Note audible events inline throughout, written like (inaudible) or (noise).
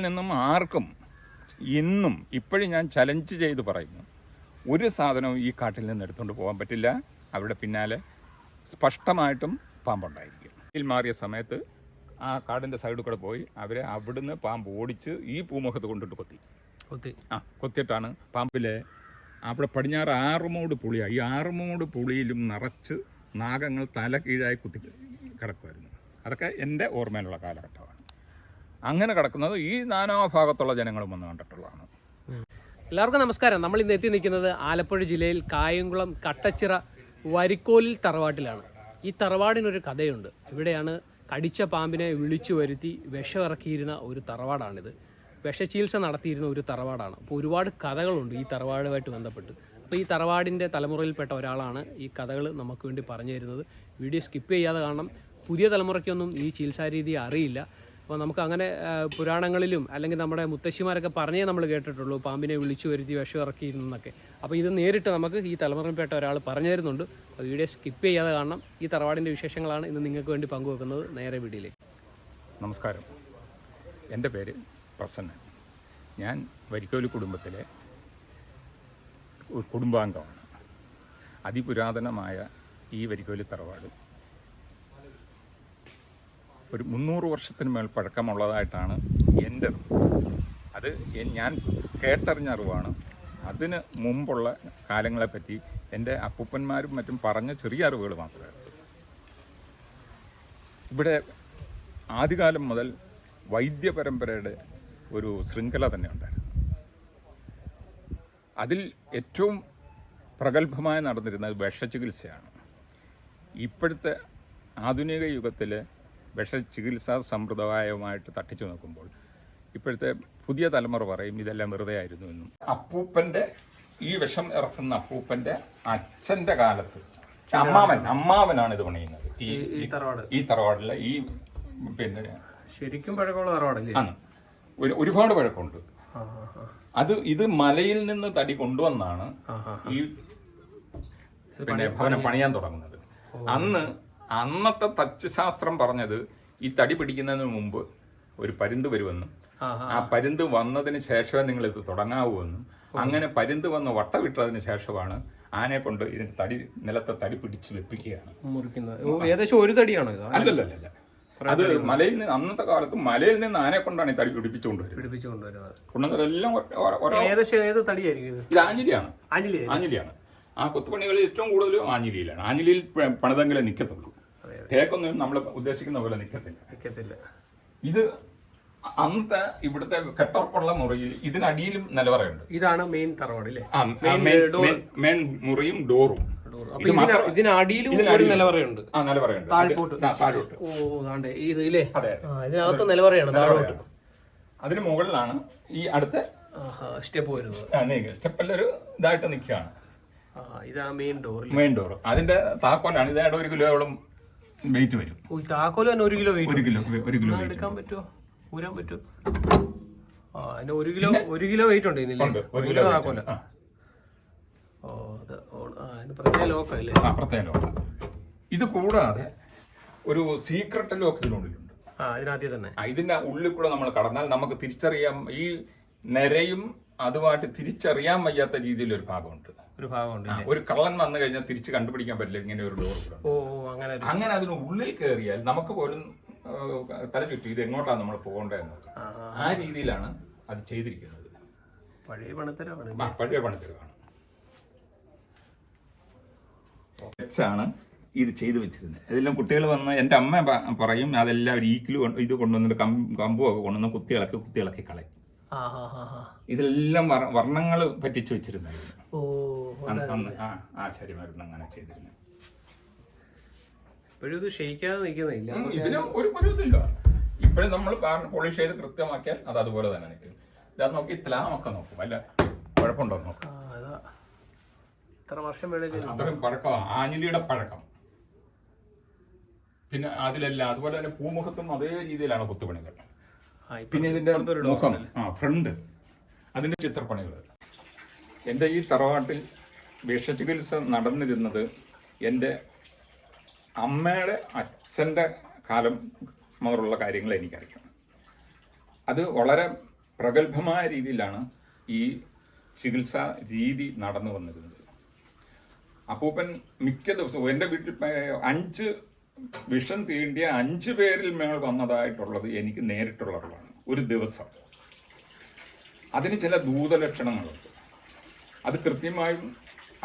നിന്നും ആർക്കും ഇന്നും ഇപ്പോഴും ഞാൻ ചലഞ്ച് ചെയ്ത് പറയുന്നു. ഒരു സാധനവും ഈ കാട്ടിൽ നിന്ന് എടുത്തുകൊണ്ട് പോകാൻ പറ്റില്ല. അവരുടെ പിന്നാലെ സ്പഷ്ടമായിട്ടും പാമ്പുണ്ടായിരിക്കും. ഇതിൽ മാറിയ സമയത്ത് ആ കാടിന്റെ സൈഡിൽ കൂടെ പോയി അവരെ അവിടുന്ന് പാമ്പ് ഓടിച്ച് ഈ പൂമുഖത്ത് കൊണ്ടിട്ട് കൊത്തി. കൊത്തി. ആ കൊത്തിയിട്ടാണ് പാമ്പിലെ അവിടെ പടിഞ്ഞാറ് ആറുമൂട് പുളിയാണ് ഈ ആറുമൂട് പുളിയിലും നിറച്ച് നാഗങ്ങൾ തല കീഴായി കുത്തി കിടക്കുമായിരുന്നു അതൊക്കെ എന്റെ ഓർമ്മയിലുള്ള കാലഘട്ടമാണ്. അങ്ങനെ കിടക്കുന്നത് ഈ നാനാഭാഗത്തുള്ള ജനങ്ങളും വന്ന് കണ്ടിട്ടുള്ളതാണ്. എല്ലാവർക്കും നമസ്കാരം. നമ്മൾ ഇന്ന് എത്തി നിൽക്കുന്നത് ആലപ്പുഴ ജില്ലയിൽ കായംകുളം കട്ടച്ചിറ വരിക്കോലിൽ തറവാട്ടിലാണ്. ഈ തറവാടിനൊരു കഥയുണ്ട്. ഇവിടെയാണ് കടിച്ച പാമ്പിനെ വിളിച്ചു വരുത്തി വിഷമിറക്കിയിരുന്ന ഒരു തറവാടാണിത്. വിഷചികിത്സ നടത്തിയിരുന്ന ഒരു തറവാടാണ്. അപ്പോൾ ഒരുപാട് കഥകളുണ്ട് ഈ തറവാടുമായിട്ട് ബന്ധപ്പെട്ട്. അപ്പോൾ ഈ തറവാടിന്റെ തലമുറയിൽപ്പെട്ട ഒരാളാണ് ഈ കഥകൾ നമുക്ക് വേണ്ടി പറഞ്ഞു തരുന്നത്. വീഡിയോ സ്കിപ്പ് ചെയ്യാതെ കാണണം. പുതിയ തലമുറയ്ക്കൊന്നും ഈ ചികിത്സാരീതി അറിയില്ല. അപ്പോൾ നമുക്ക് അങ്ങനെ പുരാണങ്ങളിലും അല്ലെങ്കിൽ നമ്മുടെ മുത്തശ്ശിമാരൊക്കെ പറഞ്ഞേ നമ്മൾ കേട്ടിട്ടുള്ളൂ പാമ്പിനെ വിളിച്ചു വരുത്തി വിഷം എന്നൊക്കെ. അപ്പോൾ ഇത് നേരിട്ട് നമുക്ക് ഈ തലമുറയിൽപ്പെട്ട ഒരാൾ പറഞ്ഞു തരുന്നുണ്ട്. അപ്പോൾ വീഡിയോ സ്കിപ്പ് ചെയ്യാതെ കാണണം. ഈ തറവാടിന്റെ വിശേഷങ്ങളാണ് ഇന്ന് നിങ്ങൾക്ക് വേണ്ടി പങ്കുവെക്കുന്നത് നേരെ വീഡിയോയിലേക്ക്. നമസ്കാരം. എന്റെ പേര് പ്രസന്നൻ. ഞാൻ വരിക്കോലി കുടുംബത്തിലെ ഒരു കുടുംബാംഗമാണ്. അതിപുരാതനമായ ഈ വരിക്കോലി തറവാട്. ഒരു മുന്നൂറ് വർഷത്തിന് മേൽ പഴക്കമുള്ളതായിട്ടാണ് എന്റെ അത് ഞാൻ കേട്ടറിഞ്ഞ അറിവാണ് അതിന് മുമ്പുള്ള കാലങ്ങളെപ്പറ്റി എന്റെ അപ്പൂപ്പന്മാരും മറ്റും പറഞ്ഞ ചെറിയ അറിവുകൾ മാത്രമേ ഇവിടെ ആദ്യകാലം മുതൽ വൈദ്യ പരമ്പരയുടെ ഒരു ശൃംഖല തന്നെ ഉണ്ടായിരുന്നു അതിൽ ഏറ്റവും പ്രഗത്ഭമായി നടന്നിരുന്നത് വിഷചികിത്സയാണ് ഇപ്പോഴത്തെ ആധുനിക യുഗത്തിലെ വിഷചികിത്സാ സമ്പ്രദായവുമായിട്ട് തട്ടിച്ചു നോക്കുമ്പോൾ ഇപ്പോഴത്തെ പുതിയ തലമുറ പറയും ഇതെല്ലാം വെറുതെ ആയിരുന്നു എന്നും. അപ്പൂപ്പന്റെ ഈ വിഷം ഇറക്കുന്ന അപ്പൂപ്പന്റെ അച്ഛന്റെ കാലത്ത് അമ്മാവൻ അമ്മാവനാണ് ഇത് പണിയുന്നത്. ഈ ഈ തറവാട്. ഈ തറവാടില്ല ഈ പിന്നെ ശരിക്കും പഴക്കമുള്ള തറവാടല്ലേ? ആണ്. ഒരു ഒരുപാട് പഴക്കമുണ്ട്. അത് ഇത് മലയിൽ നിന്ന് തടി കൊണ്ടുവന്നാണ് ഈ പിന്നെ ഭവനം പണിയാൻ തുടങ്ങുന്നത്. അന്ന് അന്നത്തെ തച്ചുശാസ്ത്രം പറഞ്ഞത് ഈ തടി പിടിക്കുന്നതിന് മുമ്പ് ഒരു പരുന്ത് വരുമെന്നും ആ പരുന്ത് വന്നതിന് ശേഷമേ നിങ്ങൾ ഇത് തുടങ്ങാവൂ എന്നും അങ്ങനെ പരുന്ത് വന്ന് വട്ടവിട്ടതിന് ശേഷമാണ് ആനെ കൊണ്ട് ഇതിന്റെ തടി നിലത്തെ തടി പിടിച്ച് വെപ്പിക്കുകയാണ്. മുറിക്കുന്നത്. ഏകദേശം ഒരു തടിയാണോ ഇത്? അല്ലല്ലല്ല അത് മലയിൽ നിന്ന് അന്നത്തെ കാലത്ത് മലയിൽ നിന്ന് ആനെ കൊണ്ടാണ് ഈ തടി പിടിപ്പിച്ചുകൊണ്ട് വരുന്നത് കൊണ്ടുവന്നതെല്ലാം ഏകദേശം ഏത് തടിയായിരിക്കും ഇത്? ആഞ്ഞിലിയാണ്. ആഞ്ഞിലി ആഞ്ഞിലിയാണ്. ആ കൊത്തുപണികളിൽ ഏറ്റവും കൂടുതൽ ആഞ്ഞിലിയിലാണ്. ആഞ്ഞിലിയിൽ പണിതെങ്കിലേ നിൽക്കത്തുള്ളൂ തേക്കൊന്നും നമ്മൾ ഉദ്ദേശിക്കുന്ന പോലെ നിൽക്കത്തില്ല നിൽക്കത്തില്ല ഇത് അന്നത്തെ ഇവിടുത്തെ കെട്ടുറപ്പുള്ള മുറിയിൽ ഇതിനടിയിലും നിലവറയുണ്ട്. ഇതാണ് മെയിൻ തറവാട് അല്ലേ മെയിൻ- മുറിയും ഡോറും ഇതിനടിയിലും നിലവറയുണ്ട്. താഴ്പോട്ട്. താഴോട്ട്. ഓ ഇത് ഇല്ലേ? ഇതിനകത്ത് നിലവറയാണ് താഴോട്ട്. അതിന് മുകളിലാണ് ഈ അടുത്ത സ്റ്റെപ്പ് വരുന്നത്. സ്റ്റെപ്പിൽ ഒരു ഇതായിട്ട് നിൽക്കുകയാണ്. ഇതാ മെയിൻ ഡോർ മെയിൻ ഡോർ അതിന്റെ താക്കോലാണ്. ഇതായിട്ട് ഒരു കിലോയോളം വെയിറ്റ് വരും. താക്കോൽ തന്നെ ഒരു കിലോ വെയിറ്റ് ഒരു കിലോ ഒരു കിലോ എടുക്കാൻ പറ്റുമോ ഊരാൻ പറ്റുമോ ആ അതിന് ഒരു കിലോ ഒരു കിലോ വെയിറ്റ് ഉണ്ട് ഇതിന്. ഒരു കിലോ താക്കോല. ഓ അത് അതിന് പ്രത്യേക ലോക്കം അല്ലേ? ആ പ്രത്യേക ലോക്ക്. ഇത് കൂടാതെ ഒരു സീക്രട്ട് ലോക്ക് ഇതിനുള്ളിലുണ്ട് ആ ഇതിനകത്ത് തന്നെ. ആ, ഇതിന്റെ ഉള്ളിൽ കൂടെ നമ്മൾ കടന്നാൽ നമുക്ക് തിരിച്ചറിയാം. ഈ നിരയും അതുമായിട്ട് തിരിച്ചറിയാൻ വയ്യാത്ത രീതിയിൽ ഒരു ഭാഗമുണ്ട്. ഒരു ഭാഗമുണ്ട് ആ, ഒരു കള്ളൻ വന്നു കഴിഞ്ഞാൽ തിരിച്ച് കണ്ടുപിടിക്കാൻ പറ്റില്ല ഇങ്ങനെ ഒരു ഡോർ കൂടെ. ഓ ഓ, അങ്ങനെ ഒരു അങ്ങനെ അതിന് ഉള്ളിൽ കയറിയാൽ നമുക്ക് പോലും ആ, തല ചുറ്റും ഇത് എങ്ങോട്ടാണ് നമ്മൾ പോകേണ്ടതെന്ന് നോക്കാം. ആ, ആ. ആ. രീതിയിലാണ് അത് ചെയ്തിരിക്കുന്നത്. പഴയ പണത്തരമാണ് ആ, പഴയ പണിത്തരമാണ് ആണ് ഇത് ചെയ്തു വെച്ചിരുന്നത്. ഇതെല്ലാം കുട്ടികൾ വന്ന് എന്റെ അമ്മ പ- പറയും അതെല്ലാം ഒരു ഈക്കിൽ ഇത് കൊണ്ടുവന്നിട്ട് കം കമ്പും ഒക്കെ കൊണ്ടുവന്ന് കളയും ഇളക്കി ആ ആ ആ ഇതിലെല്ലാം വർണങ്ങൾ പറ്റിച്ചു വെച്ചിരുന്നു ഓ അന്ന് ആ ആശാരിമാരുന്ന് അങ്ങനെ ചെയ്തിരുന്നു. ഇപ്പോഴും ഇത് ക്ഷയിക്കാതെ നിൽക്കുന്നില്ല ഇതിന് ഒരു ഒരു ഇതില്ല ഇപ്പോഴും നമ്മൾ പോളിഷ് ചെയ്ത് കൃത്യമാക്കിയാൽ അത് അതുപോലെ തന്നെ നിൽക്കും. ഇതാ നോക്കി ത്ലാമൊക്കെ നോക്കും. അല്ല കുഴപ്പമുണ്ടോ നോക്കാം. ഇത്ര വർഷം അത്രയും പഴക്കമാണ് ആഞ്ഞിലിയുടെ പഴക്കം. പിന്നെ അതിലെല്ലാം അതുപോലെ തന്നെ പൂമുഖത്തും അതേ രീതിയിലാണ് കൊത്തുപണികൾ. പിന്നെ ഇതിന്റെ മുഖം. ആ ഫ്രണ്ട്. അതിന്റെ ചിത്രപ്പണികൾ എന്റെ ഈ തറവാട്ടിൽ വിഷചികിത്സ നടന്നിരുന്നത് എന്റെ അമ്മയുടെ അച്ഛന്റെ കാലം മുതലുള്ള കാര്യങ്ങൾ എനിക്കറിയാം. അത് വളരെ പ്രഗത്ഭമായ രീതിയിലാണ് ഈ ചികിത്സാ രീതി നടന്നു വന്നിരുന്നത്. അപ്പൂപ്പൻ മിക്ക ദിവസവും എന്റെ വീട്ടിൽ അഞ്ച് വിഷം തീണ്ടിയ അഞ്ച് പേരിൽ മേൽ വന്നതായിട്ടുള്ളത് എനിക്ക് നേരിട്ടുള്ള അറിവാണ് ഒരു ദിവസം. അതിന് ചില ദൂതലക്ഷണങ്ങളുണ്ട് അത് കൃത്യമായും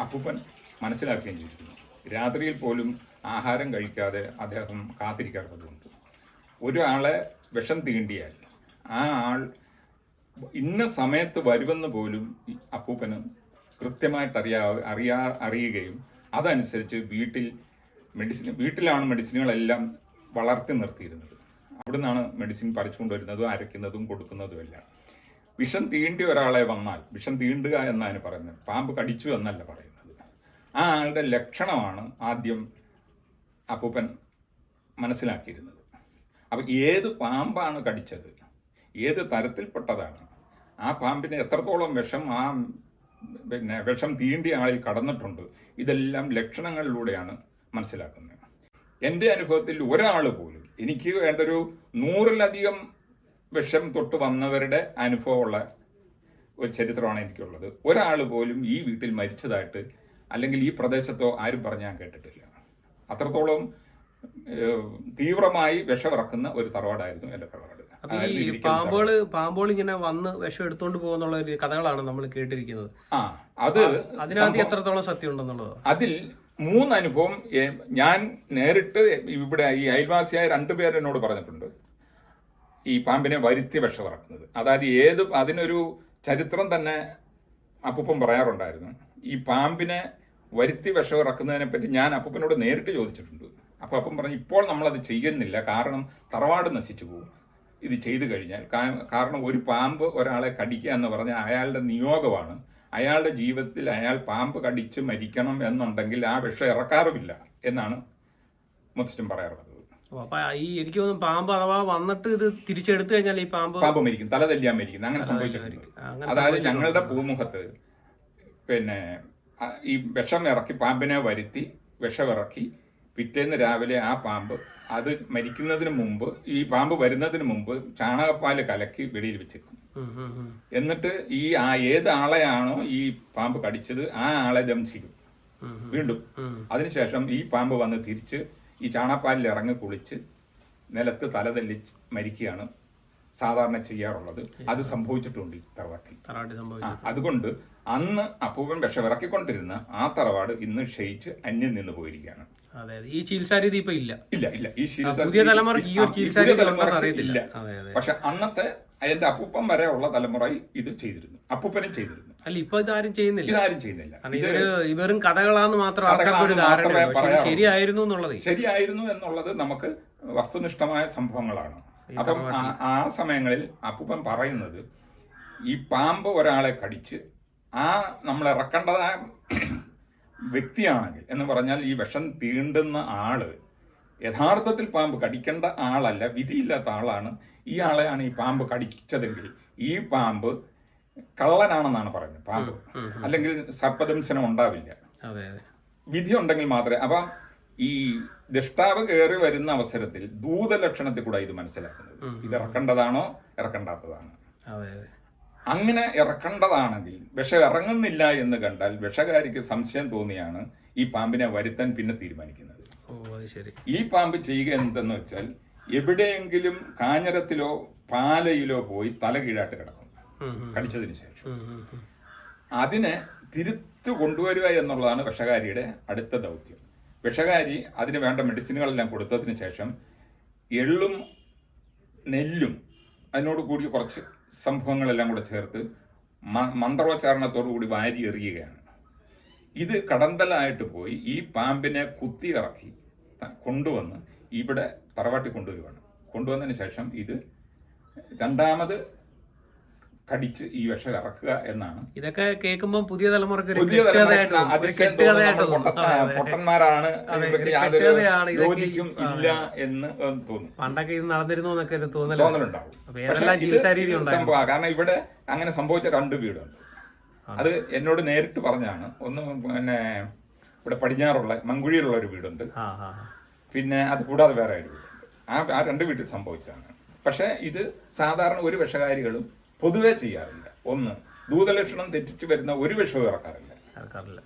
അപ്പൂപ്പൻ മനസ്സിലാക്കുകയും ചെയ്തിരുന്നു. രാത്രിയിൽ പോലും ആഹാരം കഴിക്കാതെ അദ്ദേഹം കാത്തിരിക്കാത്തതുകൊണ്ട് ഒരാളെ വിഷം തീണ്ടിയാൽ ആ ആൾ ഇന്ന സമയത്ത് വരുമെന്ന് പോലും അപ്പൂപ്പന് കൃത്യമായിട്ട് അറിയാ അറിയാ അറിയുകയും അതനുസരിച്ച് വീട്ടിൽ മെഡിസിൻ വീട്ടിലാണ് മെഡിസിനുകളെല്ലാം വളർത്തി നിർത്തിയിരുന്നത്. അവിടെ നിന്നാണ് മെഡിസിൻ പറിച്ചുകൊണ്ടുവരുന്നതും അരയ്ക്കുന്നതും കൊടുക്കുന്നതും എല്ലാം. വിഷം തീണ്ടി ഒരാളെ വന്നാൽ വിഷം തീണ്ടുക എന്നാണ് പറയുന്നത്. പാമ്പ് കടിച്ചു എന്നല്ല പറയുന്നത്. ആ ആളുടെ ലക്ഷണമാണ് ആദ്യം അപ്പൂപ്പൻ മനസ്സിലാക്കിയിരുന്നത്. അപ്പം ഏത് പാമ്പാണ് കടിച്ചത്? ഏത് തരത്തിൽപ്പെട്ടതാണ്? ആ പാമ്പിന് എത്രത്തോളം വിഷം ആ പിന്നെ വിഷം തീണ്ടിയ ആളിൽ കടന്നിട്ടുണ്ട്? ഇതെല്ലാം ലക്ഷണങ്ങളിലൂടെയാണ് മനസ്സിലാക്കുന്നത്. എന്റെ അനുഭവത്തിൽ ഒരാൾ പോലും എനിക്ക് വേണ്ടൊരു നൂറിലധികം വിഷം തൊട്ട് വന്നവരുടെ അനുഭവമുള്ള ഒരു ചരിത്രമാണ് എനിക്കുള്ളത്. ഒരാൾ പോലും ഈ വീട്ടിൽ മരിച്ചതായിട്ട് അല്ലെങ്കിൽ ഈ പ്രദേശത്തോ ആരും പറഞ്ഞ് ഞാൻ കേട്ടിട്ടില്ല. അത്രത്തോളം തീവ്രമായി വിഷമിറക്കുന്ന ഒരു തറവാടായിരുന്നു എന്റെ തറവാട്. ഈ പാമ്പുകൾ ഇങ്ങനെ വന്ന് വിഷം എടുത്തോണ്ട് പോകുന്നുള്ള ഒരു കഥകളാണ് നമ്മൾ കേട്ടിരിക്കുന്നത്. ആ അത് അതിനകത്ത് എത്രത്തോളം സത്യം ഉണ്ടെന്നുള്ളത് അതിൽ മൂന്ന് അനുഭവം ഞാൻ നേരിട്ട് ഇവിടെ ഈ അയൽവാസിയായ രണ്ടുപേർ എന്നോട് പറഞ്ഞിട്ടുണ്ട്. ഈ പാമ്പിനെ വരുത്തി വിഷമിറക്കുന്നത് അതായത് ഏത് അതിനൊരു ചരിത്രം തന്നെ അപ്പൂപ്പൻ പറയാറുണ്ടായിരുന്നു. ഈ പാമ്പിനെ വരുത്തി വിഷമിറക്കുന്നതിനെ പറ്റി ഞാൻ അപ്പൂപ്പനോട് നേരിട്ട് ചോദിച്ചിട്ടുണ്ട്. അപ്പോൾ അപ്പം പറഞ്ഞു ഇപ്പോൾ നമ്മളത് ചെയ്യുന്നില്ല. കാരണം തറവാട് നശിച്ചു പോകും. ഇത് ചെയ്തു കഴിഞ്ഞാൽ. കാരണം ഒരു പാമ്പ് ഒരാളെ കടിക്കുക എന്ന് പറഞ്ഞാൽ അയാളുടെ നിയോഗമാണ്. അയാളുടെ ജീവിതത്തിൽ അയാൾ പാമ്പ് കടിച്ച് മരിക്കണം എന്നുണ്ടെങ്കിൽ ആ വിഷം ഇറക്കാറുമില്ല എന്നാണ് മുത്തച്ഛൻ പറയാറുള്ളത്. അപ്പൊ ഈ എനിക്ക് തോന്നുന്നു പാമ്പ് അഥവാ വന്നിട്ട് ഇത് തിരിച്ചെടുത്തു കഴിഞ്ഞാൽ ഈ പാമ്പ് പാമ്പ് മരിക്കും തല തല്ലിയാൻ മരിക്കും. അങ്ങനെ സംഭവിച്ചിട്ടുണ്ട്. അതായത് ഞങ്ങളുടെ പൂമുഖത്ത് പിന്നെ ഈ വിഷം ഇറക്കി പാമ്പിനെ വരുത്തി വിഷം ഇറക്കി പിറ്റേന്ന് രാവിലെ ആ പാമ്പ് അത് മരിക്കുന്നതിന് മുമ്പ് ഈ പാമ്പ് വരുന്നതിന് മുമ്പ് ചാണകപ്പാൽ കലക്കി വെളിയിൽ വെച്ചേക്കും. എന്നിട്ട് ഈ ആ ഏത് ആളെയാണോ ഈ പാമ്പ് കടിച്ചത് ആ ആളെ ദംശിക്കും. വീണ്ടും. അതിനുശേഷം ഈ പാമ്പ് വന്ന് തിരിച്ച് ഈ ചാണപ്പാലിൽ ഇറങ്ങി കുളിച്ച് നിലത്ത് തലതല്ലി മരിക്കുകയാണ് സാധാരണ ചെയ്യാറുള്ളത്. അത് സംഭവിച്ചിട്ടുണ്ട് ഈ തറവാട്ടിൽ. അതുകൊണ്ട് അന്ന് അപ്പൂപ്പൻ വിഷമിറക്കിക്കൊണ്ടിരുന്ന ആ തറവാട് ഇന്ന് ക്ഷയിച്ച് അന്യം നിന്ന് പോയിരിക്കുകയാണ്. ഈ ചികിത്സാരീതി ഇപ്പൊ ഇല്ല. ഇല്ല ഇല്ല. ഈ ചികിത്സ അതെ. പക്ഷെ അന്നത്തെ എന്റെ അപ്പൂപ്പൻ വരെ ഉള്ള തലമുറയിൽ ഇത് ചെയ്തിരുന്നു. അപ്പൂപ്പനും ചെയ്തിരുന്നു. അല്ല ഇപ്പൊ ഇതാരും ചെയ്യുന്നില്ല. ഇതാരും ചെയ്യുന്നില്ല. ഇവരും കഥകളാന്ന് മാത്രം. ശരിയായിരുന്നു എന്നുള്ളത്. ശരിയായിരുന്നു എന്നുള്ളത് നമുക്ക് വസ്തുനിഷ്ഠമായ സംഭവങ്ങളാണ്. അപ്പം ആ- ആ സമയങ്ങളിൽ അപ്പൂപ്പൻ പറയുന്നത് ഈ പാമ്പ് ഒരാളെ കടിച്ച് ആ നമ്മൾ ഇറക്കേണ്ടതായ വ്യക്തിയാണെങ്കിൽ എന്ന് പറഞ്ഞാൽ ഈ വിഷം തീണ്ടുന്ന ആൾ യഥാർത്ഥത്തിൽ പാമ്പ് കടിക്കേണ്ട ആളല്ല വിധിയില്ലാത്ത ആളാണ് ഈ ആളെയാണ് ഈ പാമ്പ് കടിച്ചതെങ്കിൽ ഈ പാമ്പ് കള്ളനാണെന്നാണ് പറയുന്നത് പാമ്പ്. അല്ലെങ്കിൽ സർപ്പദംശനം ഉണ്ടാവില്ല. വിധി ഉണ്ടെങ്കിൽ മാത്രമേ അപ്പം ഈ ദഷ്ടാവ് കയറി വരുന്ന അവസരത്തിൽ ദൂതലക്ഷണത്തിൽ കൂടെ ഇത് മനസ്സിലാക്കുന്നത്. ഇത് ഇറക്കേണ്ടതാണോ ഇറക്കേണ്ടാത്തതാണ്? അങ്ങനെ ഇറക്കേണ്ടതാണെങ്കിൽ വിഷം ഇറങ്ങുന്നില്ല എന്ന് കണ്ടാൽ വിഷകാരിക്ക് സംശയം തോന്നിയാണ് ഈ പാമ്പിനെ വരുത്താൻ പിന്നെ തീരുമാനിക്കുന്നത്. ഈ പാമ്പ് ചെയ്യുക എന്തെന്ന് വെച്ചാൽ എവിടെയെങ്കിലും കാഞ്ഞരത്തിലോ പാലയിലോ പോയി തല കീഴായിട്ട് കിടക്കും. കടിച്ചതിന് ശേഷം. അതിനെ തിരുത്തു കൊണ്ടുവരിക എന്നുള്ളതാണ് വിഷകാരിയുടെ അടുത്ത ദൗത്യം. വിഷകാരി അതിന് വേണ്ട മെഡിസിനുകളെല്ലാം കൊടുത്തതിന് ശേഷം എള്ളും നെല്ലും അതിനോട് കൂടി കുറച്ച് സംഭവങ്ങളെല്ലാം കൂടെ ചേർത്ത് മ- മന്ത്രോച്ചാരണത്തോടു കൂടി വാരി എറിയുകയാണ്. ഇത് കടന്തലായിട്ട് പോയി ഈ പാമ്പിനെ കുത്തി ഇറക്കി കൊണ്ടുവന്ന് ഇവിടെ തറവാട്ടി കൊണ്ടുവരുവാണ്. കൊണ്ടുവന്നതിന് ശേഷം ഇത് രണ്ടാമത് കടിച്ച് ഈ വിഷം ഇറക്കുക എന്നാണ്. ഇതൊക്കെ കേൾക്കുമ്പോൾ പുതിയ തലമുറയ്ക്ക് പുതിയ തോന്നുന്ന. പൊട്ടന്മാരാണ് യോജിക്കും ഇല്ല എന്ന് തോന്നും. പണ്ടൊക്കെ ഇത് നടന്നിരുന്നു എന്നൊക്കെ തോന്നലുണ്ടാവും. സംഭവം കാരണം ഇവിടെ അങ്ങനെ സംഭവിച്ച രണ്ട് വീടുണ്ട്. അത് എന്നോട് നേരിട്ട് പറഞ്ഞാണ്. ഒന്ന് പിന്നെ ഇവിടെ പടിഞ്ഞാറുള്ള മങ്കുഴിയിലുള്ള ഒരു വീടുണ്ട്. പിന്നെ അത് കൂടാതെ വേറെ ഒരു വീടുണ്ട്. ആ ആ രണ്ട് വീട്ടിൽ സംഭവിച്ചതാണ്. പക്ഷേ ഇത് സാധാരണ ഒരു വിഷകാരികളും പൊതുവേ ചെയ്യാറില്ല. ഒന്ന് ദൂതലക്ഷണം തെറ്റിച്ച് വരുന്ന ഒരു വിഷവും ഇറക്കാറില്ല.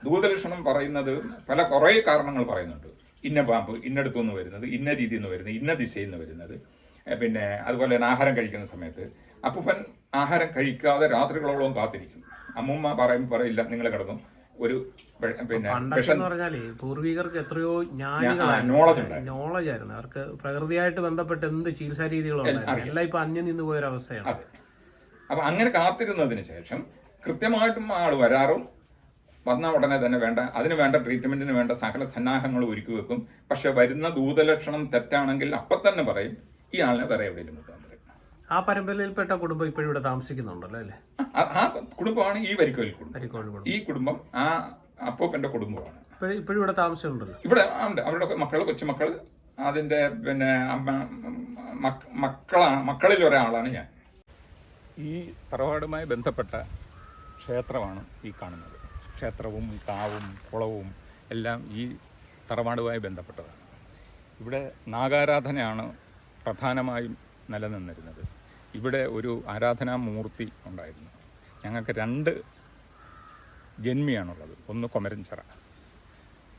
ദൂതലക്ഷണം പറയുന്നത് പല കുറേ കാരണങ്ങൾ പറയുന്നുണ്ട്. ഇന്ന പാമ്പ് ഇന്നടത്തു നിന്ന് വരുന്നത് ഇന്ന രീതിയിൽ നിന്ന് വരുന്നത് ഇന്ന ദിശയിൽ നിന്ന് വരുന്നത്. പിന്നെ അതുപോലെ തന്നെ ആഹാരം കഴിക്കുന്ന സമയത്ത് അപ്പൂപ്പൻ ആഹാരം കഴിക്കാതെ രാത്രികളോളം കാത്തിരിക്കും. അമ്മൂമ്മ പറയും പറയില്ല നിങ്ങൾ കിടന്നു. ഒരു വെ- പിന്നെ പണ്ടൊക്കെ വിഷം എന്ന് പറഞ്ഞാലേ പൂർവികർക്ക് എത്രയോ ജ്ഞാനികളായിരുന്നു. നോളജ് ആയിരുന്നു. അവർക്ക് പ്രകൃതിയായിട്ട് ബന്ധപ്പെട്ട് എന്ത് ചികിത്സാ രീതികളുണ്ടായിരുന്നു എല്ലാം ഇപ്പൊ അന്യം നിന്ന് പോയൊരവസ്ഥയാണ്. അവസ്ഥയാണ് അപ്പൊ അങ്ങനെ കാത്തിരുന്നതിന് ശേഷം കൃത്യമായിട്ടും ആൾ വരാറും വന്ന ഉടനെ തന്നെ വേണ്ട അതിന് വേണ്ട ട്രീറ്റ്മെന്റിന് വേണ്ട സകല സന്നാഹങ്ങൾ ഒരുക്കി വെക്കും. പക്ഷെ വരുന്ന ദൂതലക്ഷണം തെറ്റാണെങ്കിൽ അപ്പം തന്നെ പറയും ഈ ആളിനെ വേറെ കൊണ്ടുവന്നു ആ പരമ്പരയിൽപ്പെട്ട കുടുംബം ഇപ്പോഴും ഇവിടെ താമസിക്കുന്നുണ്ടല്ലോ അല്ലേ? ആ- ആ കുടുംബമാണ് ഈ വരിക്കോൽ കുടുംബം. ഈ കുടുംബം ആ അപ്പൂപ്പന്റെ കുടുംബമാണ്. ഇപ്പോഴും ഇവിടെ താമസമുണ്ടല്ലോ ഇവിടെ ഉണ്ട്. അവരുടെ മക്കൾ കൊച്ചുമക്കൾ അതിന്റെ പിന്നെ അമ്മ മക്ക- മക്കളാണ് മക്കളിൽ ഒരാളാണ് ഞാൻ. ഈ തറവാടുമായി ബന്ധപ്പെട്ട ക്ഷേത്രമാണ് ഈ കാണുന്നത്. ക്ഷേത്രവും കാവും കുളവും എല്ലാം ഈ തറവാടുമായി ബന്ധപ്പെട്ടതാണ്. ഇവിടെ നാഗാരാധനയാണ് പ്രധാനമായും നിലനിന്നിരുന്നത്. ഇവിടെ ഒരു ആരാധനാമൂർത്തി ഉണ്ടായിരുന്നു. ഞങ്ങൾക്ക് രണ്ട് ജന്മിയാണുള്ളത്. ഒന്ന് കൊമരൻചിറ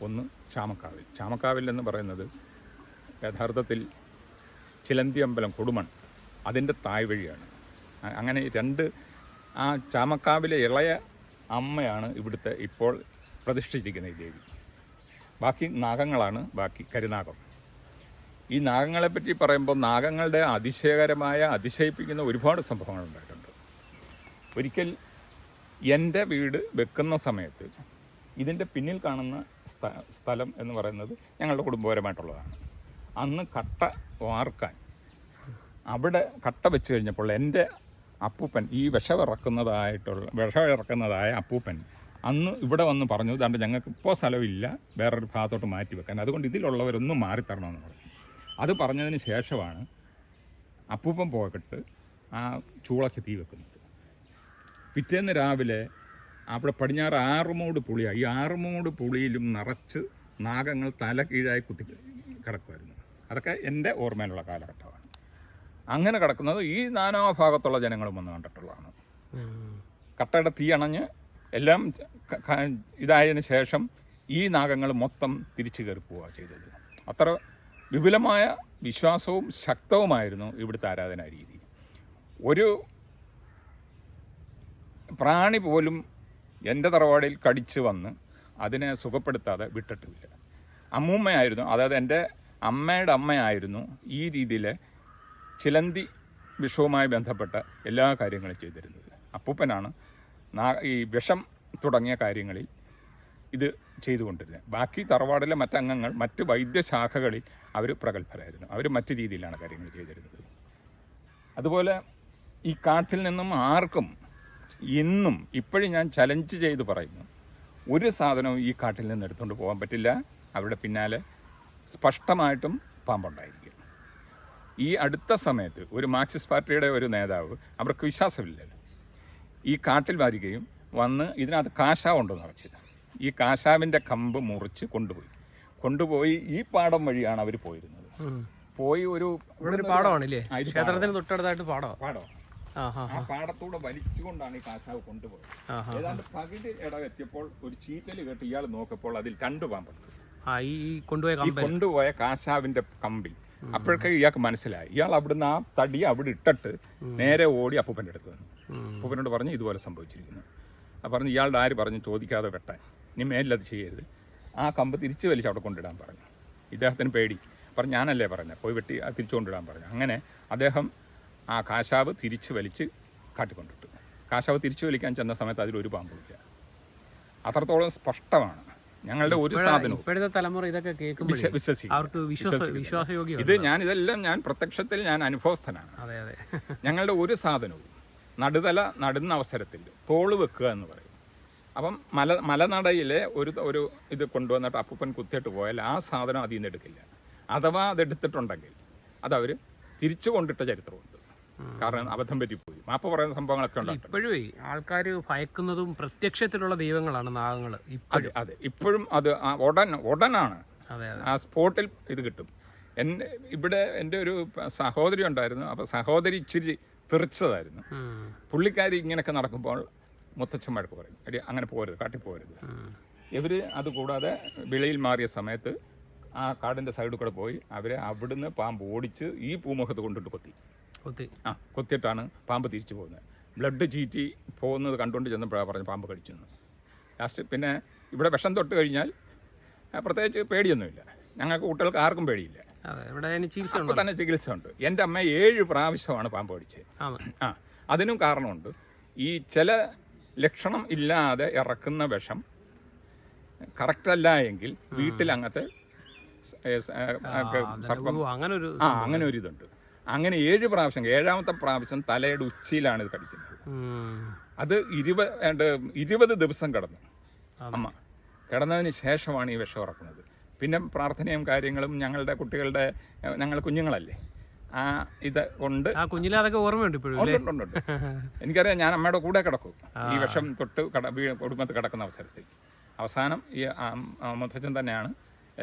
ഒന്ന് ചാമക്കാവിൽ. ചാമക്കാവിൽ എന്ന് പറയുന്നത് യഥാർത്ഥത്തിൽ ചിലന്തി അമ്പലം കൊടുമൺ അതിന്റെ തായ് വഴിയാണ്. അങ്ങനെ രണ്ട് ആ ചാമക്കാവിലെ ഇളയ അമ്മയാണ് ഇവിടുത്തെ ഇപ്പോൾ പ്രതിഷ്ഠിച്ചിരിക്കുന്ന ഈ ദേവി. ബാക്കി നാഗങ്ങളാണ് ബാക്കി കരുനാഗം. ഈ നാഗങ്ങളെ പറ്റി പറയുമ്പോൾ നാഗങ്ങളുടെ അതിശയകരമായ അതിശയിപ്പിക്കുന്ന ഒരുപാട് സംഭവങ്ങൾ ഉണ്ടായിട്ടുണ്ട്. ഒരിക്കൽ എന്റെ വീട് വെക്കുന്ന സമയത്ത് ഇതിന്റെ പിന്നിൽ കാണുന്ന സ്ഥ- സ്ഥലം എന്ന് പറയുന്നത് ഞങ്ങളുടെ കുടുംബപരമായിട്ടുള്ളതാണ്. അന്ന് കട്ട വാർക്കാൻ അവിടെ കട്ട വെച്ച് കഴിഞ്ഞപ്പോൾ എന്റെ അപ്പൂപ്പൻ ഈ വിഷമിറക്കുന്നതായിട്ടുള്ള വിഷമിറക്കുന്നതായ അപ്പൂപ്പൻ അന്ന് ഇവിടെ വന്ന് പറഞ്ഞു ഇതാണ്ട് ഞങ്ങൾക്ക് ഇപ്പോൾ സ്ഥലമില്ല വേറൊരു ഭാഗത്തോട്ട് മാറ്റി വെക്കാൻ. അതുകൊണ്ട് ഇതിലുള്ളവരൊന്നും മാറിത്തരണമെന്ന് പറഞ്ഞു. അത് പറഞ്ഞതിന് ശേഷമാണ് അപ്പൂപ്പൻ പോയിട്ട് ആ ചൂളയ്ക്ക് തീ വെക്കുന്നത്. പിറ്റേന്ന് രാവിലെ അവിടെ പടിഞ്ഞാറ് ആറുമൂട് പുളിയാണ് ഈ ആറുമൂട് പുളിയിലും നിറച്ച് നാഗങ്ങൾ തല കീഴായി കുത്തി കിടക്കുമായിരുന്നു അതൊക്കെ എന്റെ ഓർമ്മയിലുള്ള കാലഘട്ടമാണ്. അങ്ങനെ കിടക്കുന്നത് ഈ നാനാഭാഗത്തുള്ള ജനങ്ങളും വന്ന് കണ്ടിട്ടുള്ളതാണ്. കട്ടയുടെ തീ അണഞ്ഞ് എല്ലാം ഇതായതിനു ശേഷം ഈ നാഗങ്ങൾ മൊത്തം തിരിച്ചു കയറി പോവുക ചെയ്തത്. അത്ര വിപുലമായ വിശ്വാസവും ശക്തവുമായിരുന്നു ഇവിടുത്തെ ആരാധനാ രീതി. ഒരു പ്രാണി പോലും എന്റെ തറവാടിൽ കടിച്ചു വന്ന് അതിനെ സുഖപ്പെടുത്താതെ വിട്ടിട്ടില്ല. അമ്മൂമ്മയായിരുന്നു അതായത് എന്റെ അമ്മയുടെ അമ്മയായിരുന്നു ഈ രീതിയിലെ ചിലന്തി വിഷവുമായി ബന്ധപ്പെട്ട എല്ലാ കാര്യങ്ങളും ചെയ്തിരുന്നത്. അപ്പൂപ്പനാണ് ഈ വിഷം തുടങ്ങിയ കാര്യങ്ങളിൽ ഇത് ചെയ്തുകൊണ്ടിരുന്നത്. ബാക്കി തറവാടിലെ മറ്റംഗങ്ങൾ മറ്റ് വൈദ്യശാഖകളിൽ അവർ പ്രഗത്ഭരായിരുന്നു. അവർ മറ്റു രീതിയിലാണ് കാര്യങ്ങൾ ചെയ്തിരുന്നത്. അതുപോലെ ഈ കാട്ടിൽ നിന്നും ആർക്കും ഇന്നും ഇപ്പോഴും ഞാൻ ചലഞ്ച് ചെയ്ത് പറയുന്നു. ഒരു സാധനവും ഈ കാട്ടിൽ നിന്ന് എടുത്തുകൊണ്ട് പോകാൻ പറ്റില്ല. അവരുടെ പിന്നാലെ സ്പഷ്ടമായിട്ടും പാമ്പുണ്ടായിരിക്കും. ഈ അടുത്ത സമയത്ത് ഒരു മാർക്സിസ്റ്റ് പാർട്ടിയുടെ ഒരു നേതാവ് അവർക്ക് വിശ്വാസമില്ലല്ലോ. ഈ കാട്ടിൽ വരികയും വന്ന് ഇതിനകത്ത് കാശാവ് ഉണ്ടെന്ന് അറിയിച്ചില്ല ഈ കാശാവിന്റെ കമ്പ് മുറിച്ച് കൊണ്ടുപോയി. കൊണ്ടുപോയി ഈ പാടം വഴിയാണ് അവർ പോയിരുന്നത്. പോയി ഒരു പാടമാണല്ലേ? ക്ഷേത്രത്തിന് തൊട്ടടുത്തായിട്ട് പാടമാണ് പാടം. ആ പാടത്തൂടെ വലിച്ചുകൊണ്ടാണ് ഈ കാശാവ് കൊണ്ടുപോയത്. ഏതാണ്ട് പകുതി ഇടം എത്തിയപ്പോൾ ഒരു ചീറ്റൽ കേട്ട് ഇയാൾ നോക്കിയപ്പോൾ അതിൽ രണ്ട് പാമ്പുണ്ട്. ഈ കൊണ്ടുപോയ കാശാവിന്റെ കമ്പി അപ്പോഴൊക്കെ ഇയാൾക്ക് മനസ്സിലായി. ഇയാൾ അവിടുന്ന് ആ തടി അവിടെ ഇട്ടിട്ട് നേരെ ഓടി അപ്പൂപ്പന്റെ അടുത്ത് വന്നു. അപ്പൂപ്പനോട് പറഞ്ഞു ഇതുപോലെ സംഭവിച്ചിരിക്കുന്നു. അപ്പം പറഞ്ഞു ഇയാളുടെ ആര് പറഞ്ഞു ചോദിക്കാതെ വെട്ടാൻ. ഇനി മേലിലത് ചെയ്യരുത്. ആ കമ്പ് തിരിച്ചു വലിച്ച് അവിടെ കൊണ്ടിടാൻ പറഞ്ഞു. ഇദ്ദേഹത്തിന് പേടി. പറഞ്ഞു ഞാനല്ലേ പറഞ്ഞത് പോയി വെട്ടി തിരിച്ചു കൊണ്ടിടാൻ പറഞ്ഞു. അങ്ങനെ അദ്ദേഹം ആ കാശാവ് തിരിച്ചു വലിച്ച് കാട്ടിക്കൊണ്ടിട്ടു. കാശാവ് തിരിച്ചു വലിക്കാൻ ചെന്ന സമയത്ത് അതിലൊരു പാമ്പുമില്ല. അത്രത്തോളം സ്പഷ്ടമാണ്. ഞങ്ങളുടെ ഒരു സാധനവും ഇപ്പോഴത്തെ തലമുറ ഇതൊക്കെ വിശ്വാസയോഗ്യമാണ്. ഇത് ഞാൻ ഇതെല്ലാം ഞാൻ പ്രത്യക്ഷത്തിൽ ഞാൻ അനുഭവസ്ഥനാണ്. അതെ അതെ. (laughs) ഞങ്ങളുടെ ഒരു സാധനവും നടുതല നടുന്ന അവസരത്തിൽ തോൾ വെക്കുക എന്ന് പറയും. അപ്പം മല മലനടയിലെ ഒരു ഒരു ഇത് കൊണ്ടുവന്നിട്ട് അപ്പൂപ്പൻ കുത്തിയിട്ട് പോയാൽ ആ സാധനം അതിൽ നിന്ന് എടുക്കില്ല. അഥവാ അതെടുത്തിട്ടുണ്ടെങ്കിൽ അതവർ തിരിച്ചു കൊണ്ടിട്ട ചരിത്രമുണ്ട്. കാരണം അബദ്ധം പറ്റിപ്പോയി. മാപ്പ് പറയുന്ന സംഭവങ്ങളൊക്കെ ഉണ്ട് ഇപ്പോഴേ ആൾക്കാർ ഭയക്കുന്നതും പ്രത്യക്ഷത്തിലുള്ള ദൈവങ്ങളാണ് നാഗങ്ങൾ അതെ അതെ. ഇപ്പോഴും അത് ഉടൻ ഉടനാണ്. ആ സ്പോട്ടിൽ ഇത് കിട്ടും. എന്റെ ഇവിടെ എന്റെ ഒരു സഹോദരി ഉണ്ടായിരുന്നു. അപ്പോൾ സഹോദരി ഇച്ചിരി തെറിച്ചതായിരുന്നു. പുള്ളിക്കാരി ഇങ്ങനെയൊക്കെ നടക്കുമ്പോൾ മുത്തച്ഛൻ വഴക്ക് പറയും അടി അങ്ങനെ പോരുത് കാട്ടി പോരുത്. ഇവർ അതുകൂടാതെ വിളയിൽ മാറിയ സമയത്ത് ആ കാടിന്റെ സൈഡിൽ കൂടെ പോയി അവരെ അവിടുന്ന് പാമ്പ് ഓടിച്ച് ഈ പൂമുഖത്ത് കൊണ്ടിട്ട് കൊത്തി. കുത്തി. ആ കൊത്തിയിട്ടാണ് പാമ്പ് തിരിച്ചു പോകുന്നത്. ബ്ലഡ് ചീറ്റി പോകുന്നത് കണ്ടുകൊണ്ട് ചെന്നപ്പോഴാണ് പറഞ്ഞു പാമ്പ് കടിച്ചെന്ന്. ലാസ്റ്റ് പിന്നെ ഇവിടെ വിഷം തൊട്ട് കഴിഞ്ഞാൽ പ്രത്യേകിച്ച് പേടിയൊന്നുമില്ല. ഞങ്ങൾക്ക് കുട്ടികൾക്ക് ആർക്കും പേടിയില്ല. അപ്പോൾ തന്നെ ചികിത്സ ഉണ്ട്? എന്റെ അമ്മ ഏഴ് പ്രാവശ്യമാണ് പാമ്പ് കടിച്ചത്. ആ അതിനും കാരണമുണ്ട്. ഈ ചില ലക്ഷണം ഇല്ലാതെ ഇറക്കുന്ന വിഷം കറക്റ്റല്ല എങ്കിൽ വീട്ടിൽ അങ്ങനത്തെ അങ്ങനെ ഒരു ആ അങ്ങനെ ഒരു ഇതുണ്ട്. അങ്ങനെ ഏഴ് പ്രാവശ്യം ഏഴാമത്തെ പ്രാവശ്യം തലയുടെ ഉച്ചിയിലാണ് ഇത് കടിക്കുന്നത്. അത് ഇരുപത് ഇരുപത് ദിവസം കിടന്നു. അമ്മ കിടന്നതിന് ശേഷമാണ് ഈ വിഷം ഇറക്കുന്നത്. പിന്നെ പ്രാർത്ഥനയും കാര്യങ്ങളും ഞങ്ങളുടെ കുട്ടികളുടെ ഞങ്ങൾ കുഞ്ഞുങ്ങളല്ലേ. ആ ഇത് കൊണ്ട് ആ കുഞ്ഞിലെ അതൊക്കെ ഓർമ്മയുണ്ട് ഇപ്പോഴും. എനിക്കറിയാം ഞാൻ അമ്മയുടെ കൂടെ കിടക്കും. ഈ വിഷം തൊട്ട് കട കുടുംബത്ത് കിടക്കുന്ന അവസരത്തിൽ അവസാനം ഈ മുത്തച്ഛൻ തന്നെയാണ്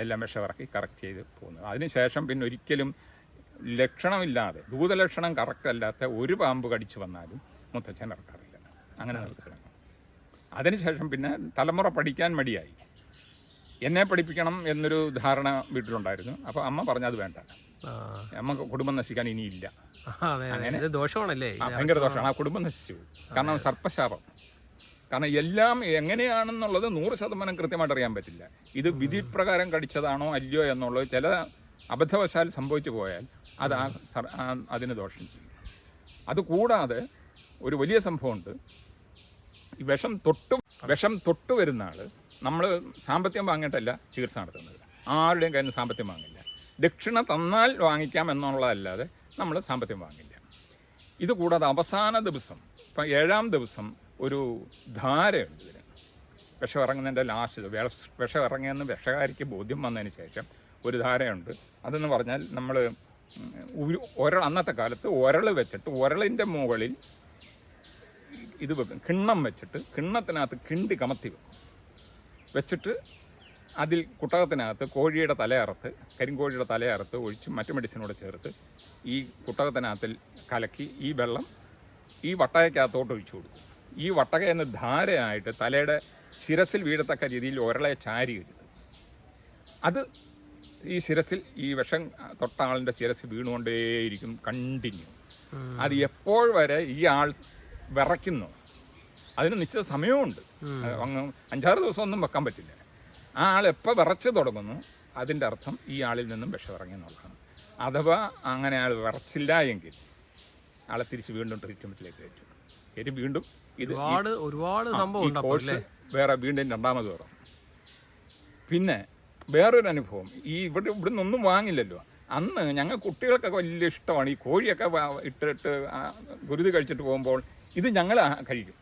എല്ലാം വിഷം ഇറക്കി കറക്റ്റ് ചെയ്ത് പോകുന്നത്. അതിനുശേഷം പിന്നെ ഒരിക്കലും ലക്ഷണമില്ലാതെ ഭൂതലക്ഷണം കറക്റ്റ് അല്ലാത്ത ഒരു പാമ്പ് കടിച്ചു വന്നാലും മുത്തച്ഛൻ ഇറക്കാറില്ല. അങ്ങനെ നിർത്തണം അതിനുശേഷം പിന്നെ തലമുറ പഠിക്കാൻ മടിയായി. എന്നെ പഠിപ്പിക്കണം എന്നൊരു ധാരണ വീട്ടിലുണ്ടായിരുന്നു. അപ്പോൾ അമ്മ പറഞ്ഞത് വേണ്ട. നമുക്ക് അമ്മ കുടുംബം നശിക്കാൻ ഇനിയില്ല. ദോഷമാണല്ലേ? ഭയങ്കര ദോഷമാണ്. ആ കുടുംബം നശിച്ചു കാരണം സർപ്പശാപം. കാരണം എല്ലാം എങ്ങനെയാണെന്നുള്ളത് നൂറ് ശതമാനം കൃത്യമായിട്ട് അറിയാൻ പറ്റില്ല. ഇത് വിധിപ്രകാരം കടിച്ചതാണോ അല്ലയോ എന്നുള്ളത് ചില അബദ്ധവശാൽ സംഭവിച്ചു പോയാൽ അത് ആ സർ- അതിന് ദോഷം ചെയ്യും. അതുകൂടാതെ ഒരു വലിയ സംഭവമുണ്ട്. വിഷം തൊട്ട് വിഷം തൊട്ട് വരുന്ന ആൾ നമ്മൾ സാമ്പത്തികം വാങ്ങിയിട്ടല്ല ചികിത്സ നടത്തുന്നത്. ആരുടെയും കയ്യിൽ സാമ്പത്തികം വാങ്ങില്ല. ദക്ഷിണ തന്നാൽ വാങ്ങിക്കാം എന്നുള്ളതല്ലാതെ നമ്മൾ സാമ്പത്തികം വാങ്ങില്ല. ഇതുകൂടാതെ അവസാന ദിവസം ഇപ്പം ഏഴാം ദിവസം ഒരു ധാരയുണ്ട് ഇതിന്. വിഷം ഇറങ്ങുന്നതിന്റെ ലാസ്റ്റ് വിഷം ഇറങ്ങിയെന്ന് വിഷകാരിക്ക് ബോധ്യം വന്നതിന് ശേഷം ഒരു ധാരയുണ്ട്. അതെന്ന് പറഞ്ഞാൽ നമ്മൾ ഒരു അന്നത്തെ കാലത്ത് ഒരൾ വെച്ചിട്ട് ഒരളിന്റെ മുകളിൽ ഇത് വെക്കും. കിണ്ണം വെച്ചിട്ട് കിണ്ണത്തിനകത്ത് കിണ്ടി കമത്തി വെക്കും. വെച്ചിട്ട് അതിൽ കുട്ടകത്തിനകത്ത് കോഴിയുടെ തലയറുത്ത് കരിങ്കോഴിയുടെ തലയറുത്ത് ഒഴിച്ച് മറ്റു മെഡിസിനോട് ചേർത്ത് ഈ കുട്ടകത്തിനകത്തിൽ കലക്കി ഈ വെള്ളം ഈ വട്ടകയ്ക്കകത്തോട്ട് ഒഴിച്ചു കൊടുക്കും. ഈ വട്ടക എന്ന് ധാരയായിട്ട് തലയുടെ ശിരസിൽ വീഴത്തക്ക രീതിയിൽ ഒരളെ ചാരി അത് ഈ ശിരസിൽ ഈ വിഷം തൊട്ട ആളിന്റെ ശിരസ് വീണുകൊണ്ടേയിരിക്കും കണ്ടിന്യൂ. അത് എപ്പോൾ വരെ ഈ ആൾ വിറയ്ക്കുന്നു? അതിന് നിശ്ചിത സമയമുണ്ട്. അങ്ങ് അഞ്ചാറ് ദിവസം ഒന്നും വെക്കാൻ പറ്റില്ല. ആ ആൾ എപ്പോൾ വിറച്ച് തുടങ്ങുന്നു? അതിന്റെ അർത്ഥം ഈ ആളിൽ നിന്നും വിഷം ഇറങ്ങി എന്നുള്ളതാണ്. അഥവാ അങ്ങനെ ആൾ വിറച്ചില്ല എങ്കിൽ ആളെ തിരിച്ച് വീണ്ടും ട്രീറ്റ്മെന്റിലേക്ക് കയറ്റും. കയറ്റി വീണ്ടും ഇത് ഒരുപാട് ഒരുപാട് സംഭവം കോഴ്സ് വേറെ വീണ്ടും രണ്ടാമത് വേറെ പിന്നെ വേറൊരു അനുഭവം. ഈ ഇവിടെ ഇവിടെ നിന്നൊന്നും വാങ്ങില്ലല്ലോ. അന്ന് ഞങ്ങൾ കുട്ടികൾക്കൊക്കെ വലിയ ഇഷ്ടമാണ്. ഈ കോഴിയൊക്കെ ഇട്ടിട്ട് ഗുരുതി കഴിച്ചിട്ട് പോകുമ്പോൾ ഇത് ഞങ്ങൾ കഴിക്കും.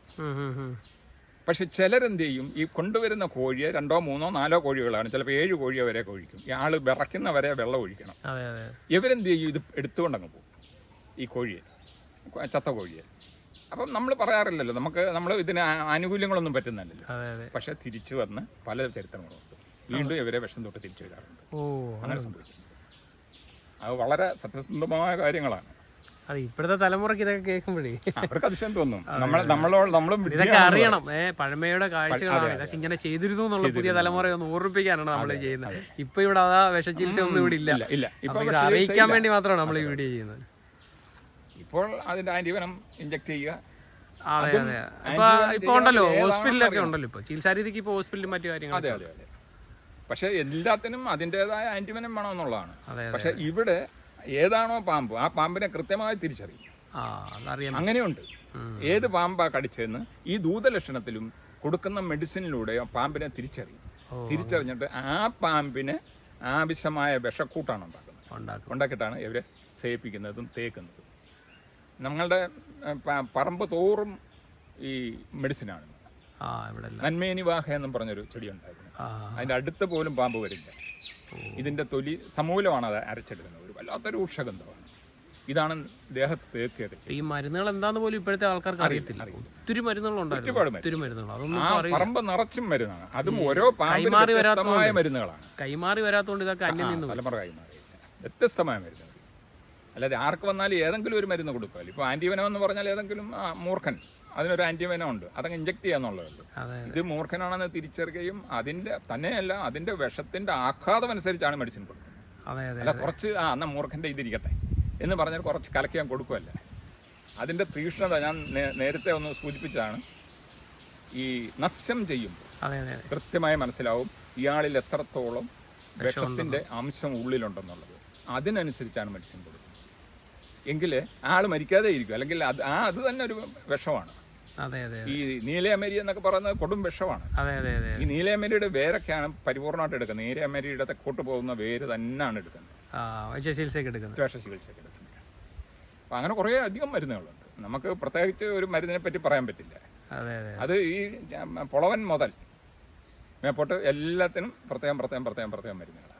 പക്ഷെ ചിലരെന്ത് ചെയ്യും? ഈ കൊണ്ടുവരുന്ന കോഴിയെ രണ്ടോ മൂന്നോ നാലോ കോഴികളാണ്. ചിലപ്പോൾ ഏഴ് കോഴിയെ വരെ കഴിക്കും. ഈ ആൾ വിറയ്ക്കുന്നവരെ വെള്ളം ഒഴിക്കണം. ഇവരെന്ത് ചെയ്യും? ഇത് എടുത്തുകൊണ്ടങ്ങ് പോകും. ഈ കോഴിയെ. ചത്ത കോഴിയെ. അപ്പം നമ്മൾ പറയാറില്ലല്ലോ. നമുക്ക് നമ്മൾ ഇതിന് ആനുകൂല്യങ്ങളൊന്നും പറ്റുന്നില്ലല്ലോ. പക്ഷെ തിരിച്ചു വന്ന് പല ചരിത്രങ്ങളുണ്ട്. വീണ്ടും ഇവരെ വിഷം തൊട്ട് തിരിച്ചു വരാറുണ്ട്. ഓ അങ്ങനെ സംഭവിച്ചു. അത് വളരെ സത്യസന്ധമായ കാര്യങ്ങളാണ്. അതെ ഇപ്പോഴത്തെ തലമുറയ്ക്ക് ഇതൊക്കെ കേൾക്കുമ്പോഴേ. അവർക്ക് അതിശയം തോന്നും. നമ്മൾ നമ്മളോട് നമ്മളും ഇതൊക്കെ അറിയണം. ഏ പഴമയുടെ കാഴ്ചകളാണ്. ഇതൊക്കെ ഇങ്ങനെ ചെയ്തിരുന്നു എന്നുള്ള പുതിയ തലമുറയെ ഒന്ന് ഓർമ്മിപ്പിക്കാനാണ് നമ്മൾ ചെയ്യുന്നത്. ഇപ്പൊ ഇവിടെ അതാ വിഷചികിത്സ ഒന്നും ഇവിടെ ഇല്ല. ഇല്ല ഇത് അറിയിക്കാൻ വേണ്ടി മാത്രമാണ് നമ്മൾ ഈ വീഡിയോ ചെയ്യുന്നത്. ഇപ്പോൾ അതിന്റെ ആന്റിവനം ഇഞ്ചക്ട് ചെയ്യുക. അതെ അതും ഇപ്പൊ ഇപ്പൊ ഉണ്ടല്ലോ ഹോസ്പിറ്റലിലൊക്കെ. ഉണ്ടല്ലോ ഇപ്പൊ. ചികിത്സാ രീതിക്ക് ഇപ്പൊ ഹോസ്പിറ്റലും മറ്റു കാര്യങ്ങളും പക്ഷെ എല്ലാത്തിനും അതിന്റെതായ ആന്റിമനം വേണമെന്നുള്ളതാണ്. പക്ഷെ ഇവിടെ ഏതാണോ പാമ്പ് ആ പാമ്പിനെ കൃത്യമായി തിരിച്ചറിയും. അങ്ങനെയുണ്ട്. ഏത് പാമ്പാ കടിച്ചതെന്ന് ഈ ദൂതലക്ഷണത്തിലും കൊടുക്കുന്ന മെഡിസിനിലൂടെ പാമ്പിനെ തിരിച്ചറിയും. തിരിച്ചറിഞ്ഞിട്ട് ആ പാമ്പിന് ആവശ്യമായ വിഷക്കൂട്ടാണ് ഉണ്ടാക്കുന്നത്. ഉണ്ടാക്കും ഉണ്ടാക്കിയിട്ടാണ് ഇവരെ സേവിപ്പിക്കുന്നതും തേക്കുന്നതും. നമ്മളുടെ പറമ്പ് തോറും ഈ മെഡിസിനാണ്. നന്മേനിവാഹ എന്നും പറഞ്ഞൊരു ചെടി ഉണ്ടായിരുന്നു അതിന്റെ അടുത്ത് പോലും പാമ്പ് വരില്ല. ഇതിന്റെ തൊലി സമൂലമാണ് അത് അരച്ചെടുക്കുന്നത്. ഒരു വല്ലാത്തൊരു ഉഷഗന്ധമാണ്. ഇതാണ് ദേഹത്ത് തേക്കുകയൊക്കെ ഈ മരുന്നുകൾ എന്താന്ന് പോലും ഇപ്പോഴത്തെ ആൾക്കാർക്ക് അറിയത്തില്ല. ഒത്തിരി മരുന്നുകളുണ്ടായിരുന്നു ഇപ്പൊ പറമ്പ് നിറച്ചും മരുന്നാണ്. അതും ഓരോ കൈമാറി വരാത്തമായ മരുന്നുകളാണ്. കൈമാറി വരാത്തോണ്ട് ഇതൊക്കെ അന്യം നിന്ന്. തലമുറ കൈമാറി വ്യത്യസ്തമായ മരുന്നുകൾ. അല്ലാതെ ആർക്ക് വന്നാലും ഏതെങ്കിലും ഒരു മരുന്ന് കൊടുക്കുമല്ലോ. ഇപ്പോൾ ആന്റിവനം എന്ന് പറഞ്ഞാൽ ഏതെങ്കിലും മൂർഖൻ. അതിനൊരു ആന്റിവനം ഉണ്ട് അതങ്ങ് ഇഞ്ചെക്ട് ചെയ്യാന്നുള്ളതല്ലേ. ഇത് മൂർഖനാണെന്ന് തിരിച്ചറിയുകയും അതിന്റെ തന്നെയല്ല അതിന്റെ വിഷത്തിന്റെ ആഘാതം അനുസരിച്ചാണ് മെഡിസിൻ കൊടുക്കുന്നത്. അല്ല കുറച്ച് ആ എന്നാ മൂർഖന്റെ ഇതിരിക്കട്ടെ. എന്ന് പറഞ്ഞാൽ കുറച്ച് കലക്കി ഞാൻ കൊടുക്കുമല്ല അതിന്റെ തീക്ഷ്ണത ഞാൻ നേരത്തെ ഒന്ന് സൂചിപ്പിച്ചതാണ്. ഈ നസ്യം ചെയ്യുമ്പോൾ കൃത്യമായി മനസ്സിലാവും ഇയാളിൽ എത്രത്തോളം വിഷത്തിന്റെ അംശം ഉള്ളിലുണ്ടെന്നുള്ളത്. അതിനനുസരിച്ചാണ് മെഡിസിൻ കൊടുക്കുന്നത്. എങ്കിൽ ആൾ മരിക്കാതെ ഇരിക്കും അല്ലെങ്കിൽ അത് ആ അത് തന്നെ ഒരു വിഷമാണ്. ഈ നീലയമരി എന്നൊക്കെ പറയുന്നത് കൊടും വിഷമാണ്. അതെ അതെ അതെ ഈ നീലയമരിയുടെ വേരൊക്കെയാണ് പരിപൂർണമായിട്ട് എടുക്കുന്നത്. നീലയമരിയുടെ തെക്കോട്ട് പോകുന്ന വേര് തന്നെയാണ് എടുക്കുന്നത്. ചികിത്സയൊക്കെ എടുക്കുന്നത്. വിഷ ചികിത്സയ്ക്ക് എടുക്കുന്നത്. അപ്പം അങ്ങനെ കുറേ അധികം മരുന്നുകളുണ്ട്. നമുക്ക് പ്രത്യേകിച്ച് ഒരു മരുന്നിനെ പറ്റി പറയാൻ പറ്റില്ല. അതെ ഈ പുളവൻ പൊളവൻ മുതൽ മേപ്പോട്ട് എല്ലാത്തിനും പ്രത്യേകം പ്രത്യേകം പ്രത്യേകം പ്രത്യേകം മരുന്നുകളാണ്.